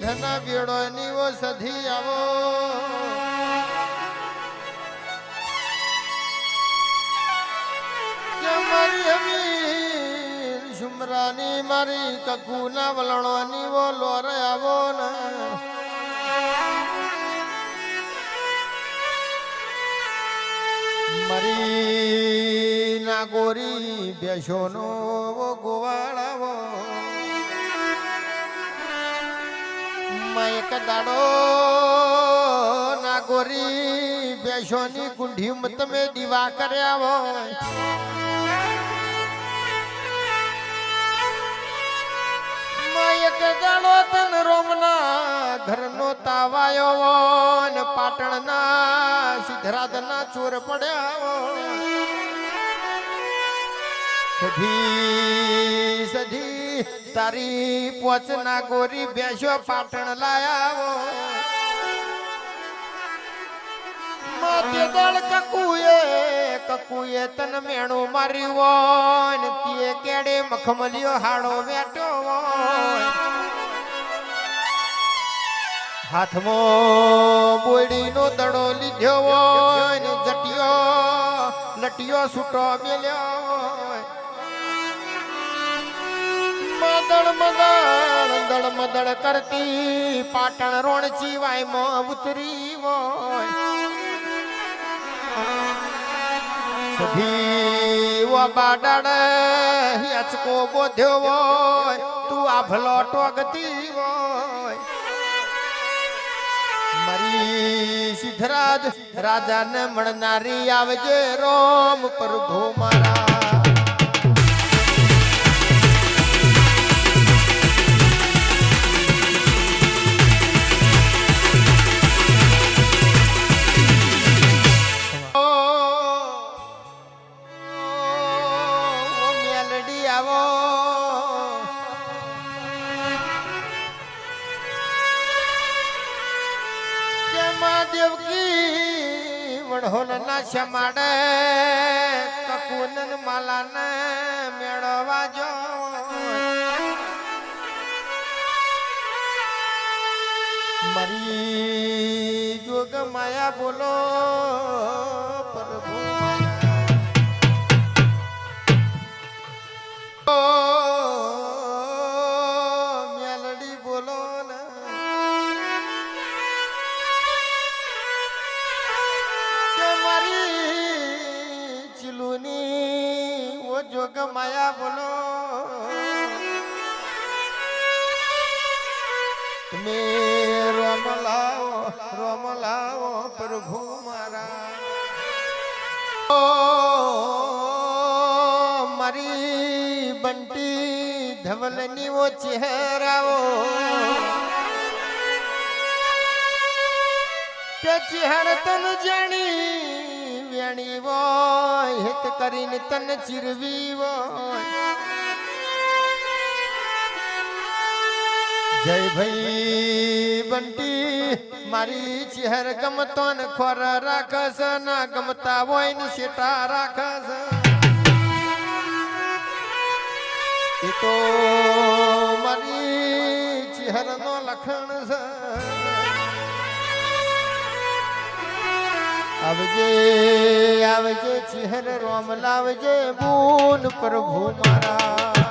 બંધના બેડો નીવો સધી આવો. સુમરાની મારી કકુના વલણો નીવો લોર આવો ને. મરી ના ગોરી બેસોનો ગોવાળાવો માં એક દાડો ના ગોરી બેસોની કુંઢી તમે દીવા કર્યા હોય. એક દાડો તન રોમના ઘરનો તાવાયો ને પાટણના સિદ્ધરાજના ચોર પડ્યા સધી સધી, તારી પોચના ગોરી બેસો પાટણ લાયાવો માતે દળ કકુએ કકુએ તન મેણું માર્યું હોય તે કેડે મખમલિયો હાડો વેટો હોય. હાથમાં બોડીનો દડો લીધ્યો હોય જટિયો, લટિયો છૂટો મેલ્યો હોય મદળ મદળ દળ મદળ કરતી. પાટણ રોણ ચીવાયમાં ઉતરી હોય. બાડાડ બોધ્યો હોય. તું રાજાને મળનારી આવજે રોમ પ્રભુ મારા. દેવકી વણહોલ ના શમાડે કકુનન માલાને મેળવા જો. મારી જોગ માયા બોલો. ચીલુની ઓ જોગ માયા બોલો. તમે રોમ લાવો રોમ લાવો પ્રભુ મારા. ઓ મારી બંટી ધવલની ઓ ચહેરાઓ. કે ચહેર તન જાણી વેણી હોય, હિત કરીને તન ચીરવી હોય. જય ભાઈ બંટી, મારી ચહેર ગમતો ને ખોર રાખસ, ના ગમતા હોય ને સેટા રાખસ. એ તો મારી ચહેર નો લખણ છે. આવજે આવજે ચહેર રોમ લાવજે બૂન પ્રભુ મારા.